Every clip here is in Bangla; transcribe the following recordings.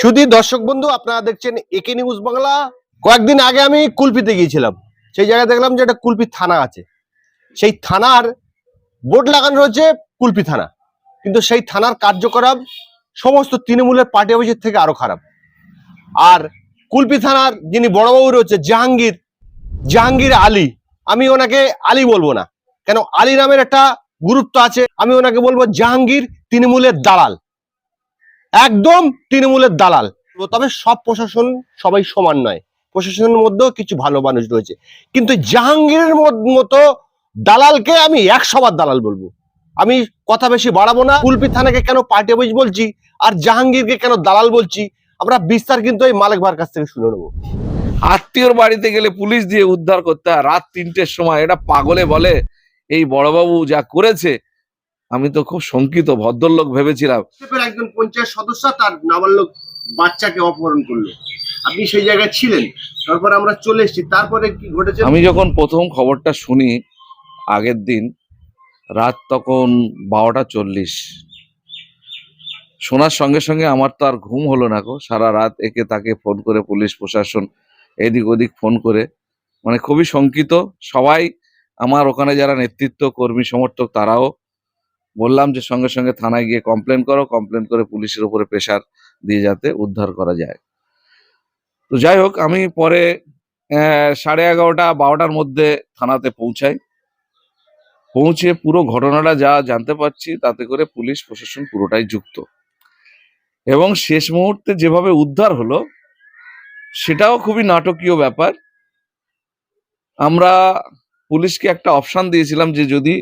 শুধু দর্শক বন্ধু, আপনারা দেখছেন একে নিউজ বাংলা। কয়েকদিন আগে আমি কুলপিতে গিয়েছিলাম। সেই জায়গায় দেখলাম যে একটা কুলপি থানা আছে। সেই থানার বোর্ড লাগানো রয়েছে কুলপি থানা। কিন্তু সেই থানার কার্যকলাপ সমস্ত তৃণমূলের পার্টি অফিসের থেকে আরও খারাপ। আর কুলপি থানার যিনি বড়বাবু রয়েছে, জাহাঙ্গীর জাহাঙ্গীর আলী, আমি ওনাকে আলী বলব না। কেন আলী নামের একটা গুরুত্ব আছে। আমি ওনাকে বলব জাহাঙ্গীর তৃণমূলের দালাল। একদম তৃণমূলের দালাল। তবে সব প্রশাসন সবাই সমান নয়। প্রশাসনের মধ্যেও কিছু ভালো মানুষ রয়েছে। কিন্তু জাহাঙ্গীরের মতো দালালকে আমি একশো বার দালাল বলব। আমি কথা বেশি বাড়াবো না। কুলপি থানাকে কেন পার্টি অফিস বলছি আর জাহাঙ্গীরকে কেন দালাল বলছি, আমরা বিস্তার কিন্তু এই মালিক ভাইয়ের কাছ থেকে শুনে নেব। আত্মীয়র বাড়িতে গেলে পুলিশ দিয়ে উদ্ধার করতে হয়। রাত তিনটের সময়। এটা পাগলে বলে। এই বড়বাবু যা করেছে আমি তো খুব শঙ্কিত ভদ্রলোক ভেবেছিলাম। একজন পঞ্চায়েত সদস্য তার নাবালক বাচ্চাকে অপহরণ করল। আপনি সেই জায়গায় ছিলেন তারপর আমরা চলে এসেছি তারপরে কি ঘটেছে? আমি যখন প্রথম খবরটা শুনি আগের দিন রাত তখন বারোটা চল্লিশ। শোনার সঙ্গে সঙ্গে আমার তো আর ঘুম হলো না গো সারা রাত একে তাকে ফোন করে পুলিশ প্রশাসন এদিক ওদিক ফোন করে। মানে খুবই শঙ্কিত সবাই আমার ওখানে যারা নেতৃত্ব কর্মী সমর্থক তারাও বললাম যে সঙ্গে সঙ্গে থানায় গিয়ে কমপ্লেন করো কমপ্লেন করে পুলিশের উপরে প্রেশার দিয়ে যাতে উদ্ধার করা যায়। তো যাই হোক, আমি পরে সাড়ে এগারোটা, বারোটার মধ্যে থানাতে পৌঁছাই। পৌঁছে পুরো ঘটনাটা যা জানতে পারছি তাতে করে পুলিশ, প্রশাসন পুরোটাই যুক্ত। এবং শেষ মুহূর্তে যেভাবে উদ্ধার হলো, সেটাও খুবই নাটকীয় ব্যাপার। আমরা পুলিশকে একটা অপশন দিয়েছিলাম যে যদি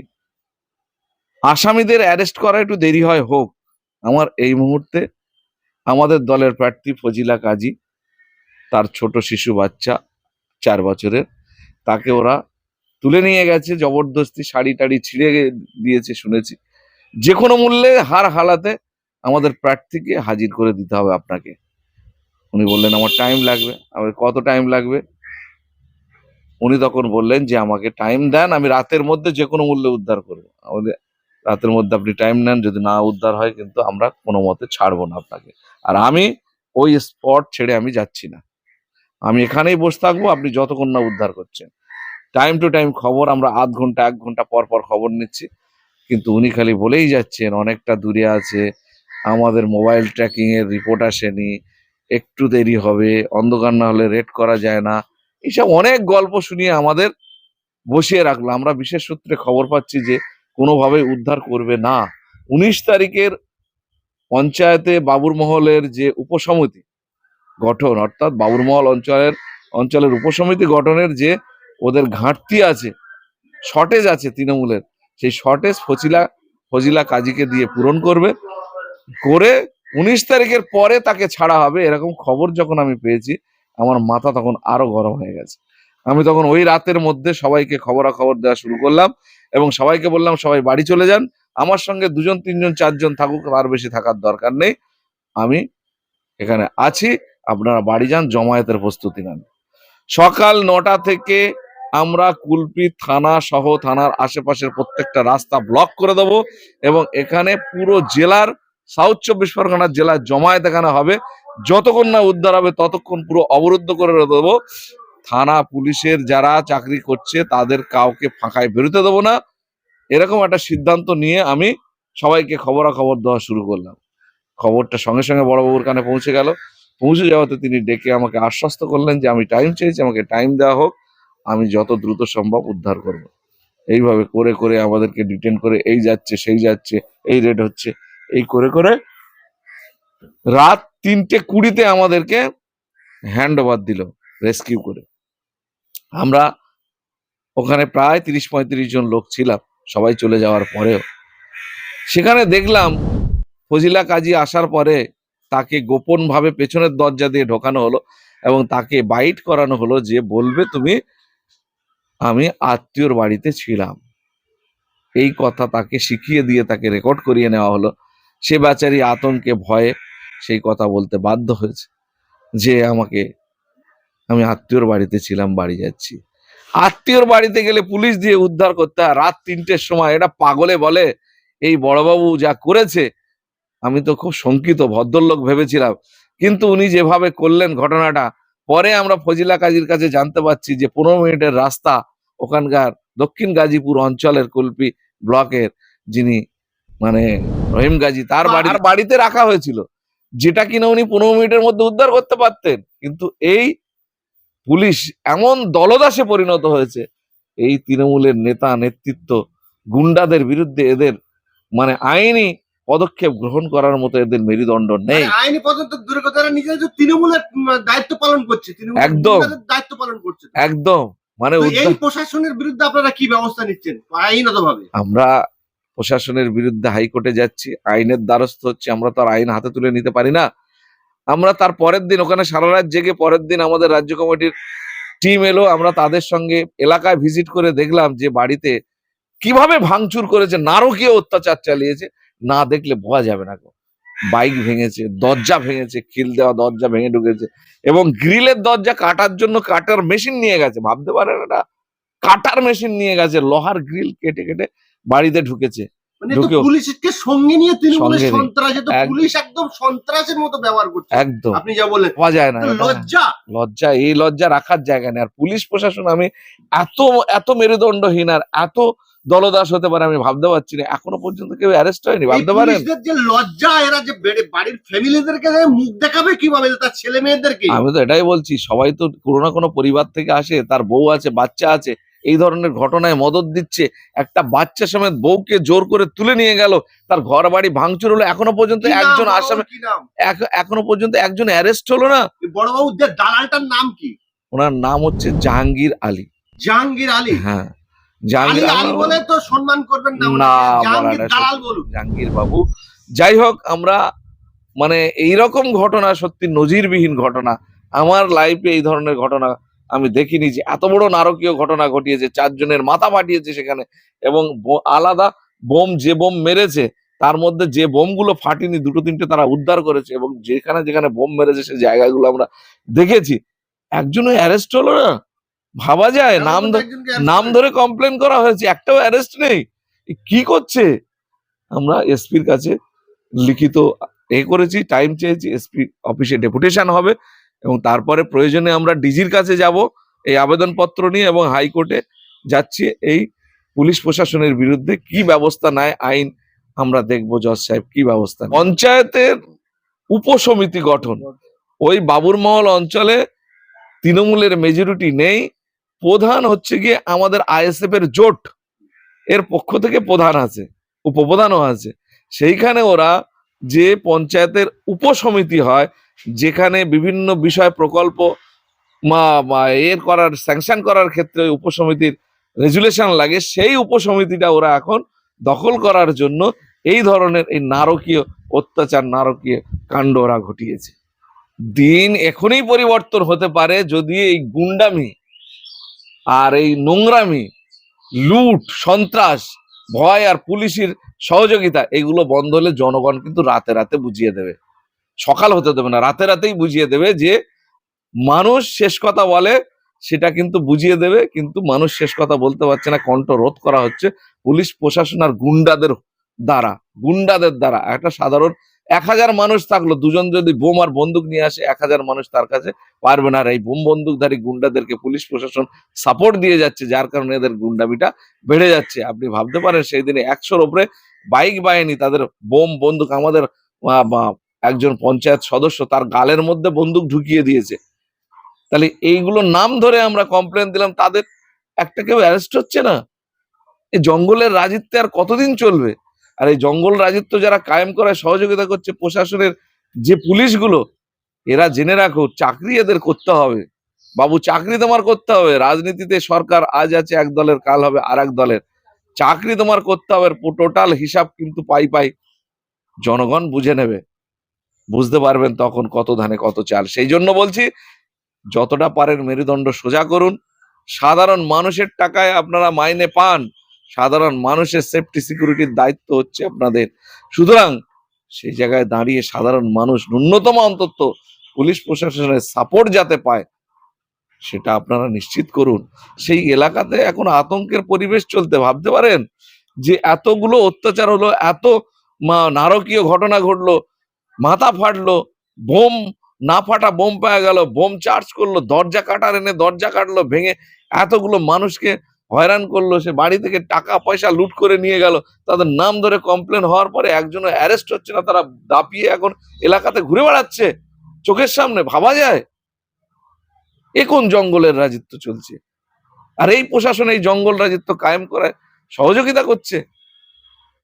আসামিদের অ্যারেস্ট করা একটু দেরি হয়, হোক। আমার এই মুহূর্তে আমাদের দলের প্রার্থী ফজিলা কাজী, তার ছোট শিশু বাচ্চা, চার বছরের, তাকে ওরা তুলে নিয়ে গেছে, জবরদস্তি শাড়ি টাড়ি ছিঁড়ে দিয়েছে শুনেছি। যে কোনো মূল্যে হার হালাতে আমাদের প্রার্থীকে হাজির করে দিতে হবে আপনাকে। উনি বললেন, আমার টাইম লাগবে। আমি কত টাইম লাগবে? উনি তখন বললেন যে, আমাকে টাইম দেন, আমি রাতের মধ্যে যে কোনো মূল্যে উদ্ধার করব। আমাদের রাতের মধ্যে আপনি টাইম নেন, যদি না উদ্ধার হয় কিন্তু আমরা কোনো মতে ছাড়বো না আপনাকে। আর আমি ওই স্পট ছেড়ে আমি যাচ্ছি না। আমি এখানেই বসে থাকব, আপনি যতক্ষণ না উদ্ধার করছেন। টাইম টু টাইম খবর, আমরা আধ ঘণ্টা, এক ঘণ্টা পর পর খবর নিচ্ছি। কিন্তু উনি খালি বলেই যাচ্ছেন, অনেকটা দূরে আছে, আমাদের মোবাইল ট্র্যাকিং এর রিপোর্ট আসেনি, একটু দেরি হবে, অন্ধকার না হলে রেড করা যায় না। এইসব অনেক গল্প শুনিয়ে আমাদের বসিয়ে রাখল। আমরা বিশেষ সূত্রে খবর পাচ্ছি যে কোনোভাবে উদ্ধার করবে না। উনিশ তারিখের পঞ্চায়েতে বাবুরমহলের যে উপসমিতি গঠন, অর্থাৎ বাবুরমহল অঞ্চলের অঞ্চলের উপসমিতি গঠনের যে ওদের ঘাটতি আছে শর্টেজ আছে তৃণমূলের, সেই শর্টেজ ফজিলা ফজিলা কাজীকে দিয়ে পূরণ করবে। করে উনিশ তারিখের পরে তাকে ছাড়া হবে, এরকম খবর যখন আমি পেয়েছি, আমার মাথা তখন আরও গরম হয়ে গেছে। আমি তখন ওই রাতের মধ্যে সবাইকে খবরাখবর দেওয়া শুরু করলাম এবং সবাইকে বললাম, সবাই বাড়ি চলে যান। আমার সঙ্গে দুজন, তিনজন, চারজন থাকুক তার বেশি থাকার দরকার নেই। আমি এখানে আছি। আপনারা বাড়ি যান, জমায়েতের প্রস্তুতি নেন। সকাল নটা থেকে আমরা কুলপি থানা সহ থানার আশেপাশের প্রত্যেকটা রাস্তা ব্লক করে দেব এবং এখানে পুরো জেলার, সাউথ চব্বিশ পরগনার জেলার জমায়েত এখানে হবে। যতক্ষণ না উদ্ধার হবে, ততক্ষণ পুরো অবরুদ্ধ করে দেবো। থানা পুলিশের যারা চাকরি করছে, তাদের কাউকে ফাঁকায় বেরোতে দেবো না। এরকম একটা সিদ্ধান্ত নিয়ে আমি সবাইকে খবরাখবর দেওয়া শুরু করলাম। খবরটা সঙ্গে সঙ্গে বড়বাবুর কানে পৌঁছে গেল। পৌঁছে যাওয়াতে তিনি ডেকে আমাকে আশ্বস্ত করলেন যে, আমি টাইম চেয়েছি, আমাকে টাইম দেওয়া হোক। আমি যত দ্রুত সম্ভব উদ্ধার করব। এইভাবে করে করে আমাদেরকে ডিটেন করে, এই যাচ্ছে, সেই যাচ্ছে, এই রেট হচ্ছে। এই করে করে রাত তিনটে কুড়িতে আমাদেরকে হ্যান্ড ওভার দিল রেস্কিউ করে। আমরা ওখানে প্রায় তিরিশ পঁয়ত্রিশ জন লোক ছিলাম, সবাই চলে যাওয়ার পরেও। সেখানে দেখলাম ফজিলা কাজী আসার পরে তাকে গোপন ভাবে পেছনের দরজা দিয়ে ঢোকানো হলো এবং তাকে বাইট করানো হলো যে বলবে তুমি, আমি আত্মীয়র বাড়িতে ছিলাম। এই কথা তাকে শিখিয়ে দিয়ে তাকে রেকর্ড করিয়ে নেওয়া হলো। সে বেচারি আতঙ্কে ভয়ে সেই কথা বলতে বাধ্য হয়েছে যে আমাকে আমি আত্মীয়র বাড়িতে ছিলাম বাড়ি যাচ্ছি। আত্মীয়র বাড়িতে গেলে পুলিশ দিয়ে উদ্ধার করতে হয়। রাত তিনটের সময় এটা পাগলে বলে এই বড়বাবু যা করেছে আমি তো খুব শঙ্কিত ভদ্রলোক ভেবেছিলাম। কিন্তু উনি যেভাবে করলেন ঘটনাটা পরে আমরা ফজিলা কাজীর কাছে জানতে পারছি যে পনেরো মিনিটের রাস্তা ওখানকার দক্ষিণ গাজীপুর অঞ্চলের কুলপি ব্লকের যিনি মানে রহিম গাজী তার বাড়ি তার বাড়িতে রাখা হয়েছিল। যেটা কিনা উনি পনেরো মিনিটের মধ্যে উদ্ধার করতে পারতেন। কিন্তু এই পুলিশ এমন দলদাসে পরিণত হয়েছে। এই তৃণমূলের নেতা নেতৃত্ব গুন্ডাদের বিরুদ্ধে এদের মানে আইনি পদক্ষেপ গ্রহণ করার মতো এদের মেরুদণ্ড নেই। মানে আইনি পর্যন্ত দূরে কথা এরা তৃণমূলের দায়িত্ব পালন করছে। একদম। দায়িত্ব পালন করছে। একদম। মানে এই প্রশাসনের বিরুদ্ধে আপনারা কি ব্যবস্থা নিচ্ছেন আইনত আমরা প্রশাসনের বিরুদ্ধে হাইকোর্টে যাচ্ছি আইনের দ্বারস্থ হচ্ছে আমরা তো আর আইন হাতে তুলে নিতে পারি না। আমরা তার পরের দিন ওখানে সারা রাত জেগে পরের দিন আমাদের রাজ্য কমিটির টিম এলো, আমরা তাদের সঙ্গে এলাকায় ভিজিট করে দেখলাম যে বাড়িতে কীভাবে ভাঙচুর করেছে, নারকীয় অত্যাচার চালিয়েছে। না দেখলে বোঝা যাবে না। বাইক ভেঙেছে, দরজা ভেঙেছে, খিল দেওয়া দরজা ভেঙে ঢুকেছে এবং গ্রিলের দরজা কাটার জন্য কাটার মেশিন নিয়ে গেছে। ভাবতে পারেন এটা কাটার মেশিন নিয়ে গেছে, লোহার গ্রিল কেটে কেটে বাড়িতে ঢুকেছে। পুলিশকে সঙ্গে নিয়ে তৃণমূলের সঙ্গে সন্ত্রাসে তো পুলিশ একদম সন্ত্রাসের মতো ব্যবহার করছে। একদম। আপনি যা বললেন পাওয়া যায় না লজ্জা। লজ্জা এই লজ্জা রাখার জায়গা নেই। আর পুলিশ প্রশাসন আমি এত এত মেরুদণ্ডহীন আর এত দলদাস হতে পারে আমি ভাবতে পারছি না। এখনও পর্যন্ত কেউ অ্যারেস্ট হয়নি ভাবতে পারেন? যে লজ্জা এরা যে বেড়ে- বাড়ির ফ্যামিলিদেরকে মুখ দেখাবে কীভাবে তার ছেলে মেয়েদেরকে আমি তো এটাই বলছি সবাই তো কোনো না কোনো পরিবার থেকে আসে তার বউ আছে বাচ্চা আছে এই ধরনের ঘটনায় মদত দিচ্ছে। একটা বাচ্চা সমেত বউকে জোর করে তুলে নিয়ে গেল। তার ঘর বাড়ি ভাঙচুর হলো। এখনও পর্যন্ত একজন আসামে এখনও পর্যন্ত একজন অ্যারেস্ট হলো না। এই বড়বাবুর দালালটার নাম কি? ওনার নাম হচ্ছে জাহাঙ্গীর আলী। জাহাঙ্গীর আলী? হ্যাঁ। জাহাঙ্গীর বাবু। যাই হোক আমরা মানে এই রকম ঘটনা সত্যি নজিরবিহীন ঘটনা। আমার লাইফে এই ধরনের ঘটনা আমি দেখিনি যে এত বড় নারকীয় ঘটনা ঘটিয়েছে চারজনের মাথা ফাটিয়েছে সেখানে এবং আলাদা বোম যে বোম মেরেছে তার মধ্যে যে বোমগুলো ফাটিনি দুটো তিনটে তারা উদ্ধার করেছে এবং যেখানে যেখানে বোম মেরেছে সেই জায়গাগুলো আমরা দেখেছি। একজনও অ্যারেস্ট হলো না? ভাবা যায় নাম ধরে নাম ধরে কমপ্লেন করা হয়েছে একটাও অ্যারেস্ট নেই। কি করছে? আমরা এসপির কাছে লিখিত এ করেছি টাইম চেয়েছি এসপি অফিসে ডেপুটেশন হবে। এবং তারপরে প্রয়োজনে আমরা ডিজির কাছে যাব, এই আবেদনপত্র নিয়ে এবং হাইকোর্টে যাচ্ছি এই পুলিশ প্রশাসনের বিরুদ্ধে কি ব্যবস্থা নেয় আইন আমরা দেখব, জজ সাহেব, কি ব্যবস্থা। পঞ্চায়েতের উপসমিতি গঠন। ওই বাবুরমহল অঞ্চলে তৃণমূলের মেজরিটি নেই। প্রধান হচ্ছে গিয়ে আমাদের আইএসএফ এর জোট। এর পক্ষ থেকে প্রধান আছে, উপপ্রধানও আছে। সেইখানে ওরা যে পঞ্চায়েতের উপসমিতি হয় যেখানে বিভিন্ন বিষয় প্রকল্প এর করার স্যাংশন করার ক্ষেত্রে উপসমিতির রেজুলেশন লাগে, সেই উপসমিতিটা ওরা এখন দখল করার জন্য এই ধরনের এই নারকীয় অত্যাচার, নারকীয় কাণ্ড ওরা ঘটিয়েছে। দিন এখনই পরিবর্তন হতে পারে যদি এই গুন্ডামি আর এই নোংরামি, লুট, সন্ত্রাস, ভয় আর পুলিশের সহযোগিতা এগুলো বন্ধ হলে জনগণ কিন্তু রাতে রাতে বুঝিয়ে দেবে। সকাল হতে দেবে না, রাতে রাতেই বুঝিয়ে দেবে যে মানুষ শেষ কথা বলে সেটা কিন্তু বুঝিয়ে দেবে, কিন্তু মানুষ শেষ কথা বলতে পারছে না, কণ্ঠ রোধ করা হচ্ছে পুলিশ প্রশাসন আর গুন্ডাদের দ্বারা গুন্ডাদের দ্বারা। একটা সাধারণ এক হাজার মানুষ থাকল, দুজন যদি বোম আর বন্দুক নিয়ে আসে, এক হাজার মানুষ তার কাছে পারবে না। আর এই বোম বন্দুকধারী গুন্ডাদেরকে পুলিশ প্রশাসন সাপোর্ট দিয়ে যাচ্ছে, যার কারণে এদের গুন্ডাবিটা বেড়ে যাচ্ছে। আপনি ভাবতে পারেন, সেই দিনে একশোর ওপরে বাইক বাহিনী, তাদের বোম, বন্দুক আমাদের একজন পঞ্চায়েত সদস্য তার গালের মধ্যে বন্দুক ঢুকিয়ে দিয়েছে। তাহলে এইগুলো নাম ধরে আমরা কমপ্লেন দিলাম, তাদের একটা কেউ অ্যারেস্ট হচ্ছে না। এই জঙ্গলের রাজত্বে আর কতদিন চলবে? আর এই জঙ্গল রাজিত্ব যারা কায়েম করায় সহযোগিতা করছে প্রশাসনের যে পুলিশগুলো, এরা জেনে রাখো, চাকরি এদের করতে হবে। বাবু, চাকরি তোমার করতে হবে। রাজনীতিতে সরকার আজ আছে, এক দলের, কাল হবে আর এক দলের। চাকরি তোমার করতে হবে টোটাল হিসাব কিন্তু পাই পাই জনগণ বুঝে নেবে। বুঝতে পারবেন তখন কত ধানে কত চাল। সেই জন্য বলছি, যতটা পারেন মেরুদণ্ড সোজা করুন। সাধারণ মানুষের টাকায় আপনারা মাইনে পান। সাধারণ মানুষের সেফটি সিকিউরিটির দায়িত্ব হচ্ছে আপনাদের। সুতরাং সেই জায়গায় দাঁড়িয়ে সাধারণ মানুষ, ন্যূনতম অন্তত পুলিশ প্রশাসনের সাপোর্ট যাতে পায়, সেটা আপনারা নিশ্চিত করুন। সেই এলাকাতে এখন আতঙ্কের পরিবেশ চলতে, ভাবতে পারেন? যে এতগুলো অত্যাচার হলো, এত নারকীয় ঘটনা ঘটলো মাথা ফাটলো, বোম, না ফাটা বোম পাওয়া গেল, বোম চার্জ করল, দরজা কাটার এনে দরজা কাটলো, ভেঙে এতগুলো মানুষকে হয়রান করল, সে বাড়ি থেকে টাকা, পয়সা লুট করে নিয়ে গেল, তাদের নাম ধরে কমপ্লেন হওয়ার পরে একজনও অ্যারেস্ট হচ্ছে না, তারা দাপিয়ে এখন এলাকাতে ঘুরে বেড়াচ্ছে, চোখের সামনে, ভাবা যায়? এ কোন জঙ্গলের রাজত্ব চলছে? আর এই প্রশাসন এই জঙ্গল রাজত্ব কায়েম করায় সহযোগিতা করছে?